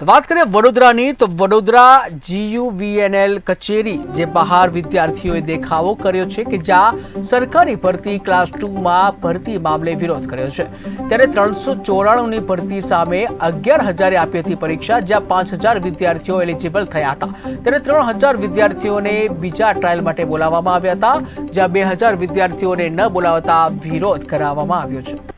તો વાત કરીએ વડોદરાની, તો વડોદરા જીયુવીએનએલ કચેરી, જે બહાર વિદ્યાર્થીઓએ દેખાવો કર્યો છે કે જ્યાં સરકારી ભરતી ક્લાસ ટુમાં ભરતી મામલે વિરોધ કર્યો છે. ત્યારે ત્રણસો ચોરાણુંની ભરતી સામે અગિયાર હજારે આપી હતી પરીક્ષા, જ્યાં પાંચ હજાર વિદ્યાર્થીઓ એલિજિબલ થયા હતા. ત્યારે ત્રણ હજાર વિદ્યાર્થીઓને બીજા ટ્રાયલ માટે બોલાવવામાં આવ્યા હતા, જ્યાં બે હજાર વિદ્યાર્થીઓને ન બોલાવતા વિરોધ કરાવવામાં આવ્યો છે.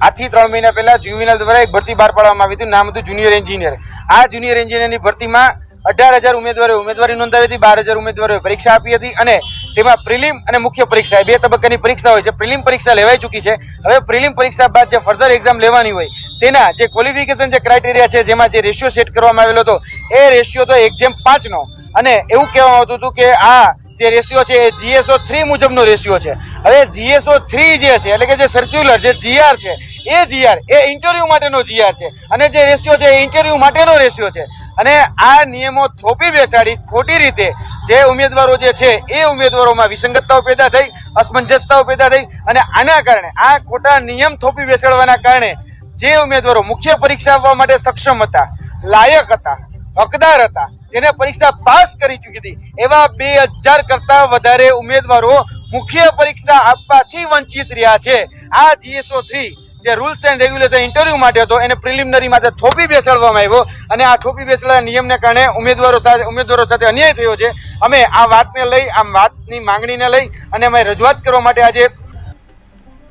આજથી ત્રણ મહિના પહેલા જ્યુવિનલ દ્વારા એક ભરતી બહાર પાડવામાં આવી હતી. નામ હતું જુનિયર એન્જિનિયર. આ જુનિયર એન્જિનિયરની ભરતીમાં અઢાર હજાર ઉમેદવારોએ ઉમેદવારી નોંધાવી હતી, બાર હજાર ઉમેદવારોએ પરીક્ષા આપી હતી અને તેમાં પ્રિલિમ અને મુખ્ય પરીક્ષા બે તબક્કાની પરીક્ષા હોય છે. પ્રિલિમ પરીક્ષા લેવાઈ ચૂકી છે. હવે પ્રિલિમ પરીક્ષા બાદ જે ફર્ધર એક્ઝામ લેવાની હોય, તેના જે ક્વોલિફિકેશન જે ક્રાઇટેરિયા છે, જેમાં જે રેશિયો સેટ કરવામાં આવેલો હતો, એ રેશિયો તો એક્ઝામ પાંચનો. અને એવું કહેવામાં આવતું હતું કે આ જે રેશિયો છે એ જીએસઓ થ્રી મુજબનો રેશિયો છે. હવે જીએસઓ થ્રી જે છે, એટલે કે જે સર્ક્યુલર જે જીઆર છે, એ જીઆર એ ઇન્ટરવ્યૂ માટેનો જીઆર છે. અને જે રેશિયો છે એ ઇન્ટરવ્યૂ માટેનો રેશિયો છે. અને આ નિયમો થોપી બેસાડી ખોટી રીતે જે ઉમેદવારો જે છે, એ ઉમેદવારોમાં વિસંગતતાઓ પેદા થઈ, અસમંજસતાઓ પેદા થઈ અને આના કારણે, આ ખોટા નિયમ થોપી બેસાડવાના કારણે જે ઉમેદવારો મુખ્ય પરીક્ષા આપવા માટે સક્ષમ હતા, લાયક હતા હકદાર હતા. જેને પરીક્ષા પાસ કરી ચૂકી હતી. એવા બે હજાર કરતા વધારે ઉમેદવારો મુખ્ય પરીક્ષા આપવાથી વંચિત રહ્યા છે. આ જીએસઓ થ્રી જે રૂલ્સ એન્ડ રેગ્યુલેશન ઇન્ટરવ્યુ માટે હતો, એને પ્રિલિમિનરી માટે થોપી બેસાડવામાં આવ્યો અને આ થોપી બેસાડવાના નિયમને કારણે ઉમેદવારો સાથે ઉમેદવારો સાથે અન્યાય થયો છે. અમે આ વાતને લઈ, આ વાતની માંગણીને લઈ અને અમે રજૂઆત કરવા માટે આજે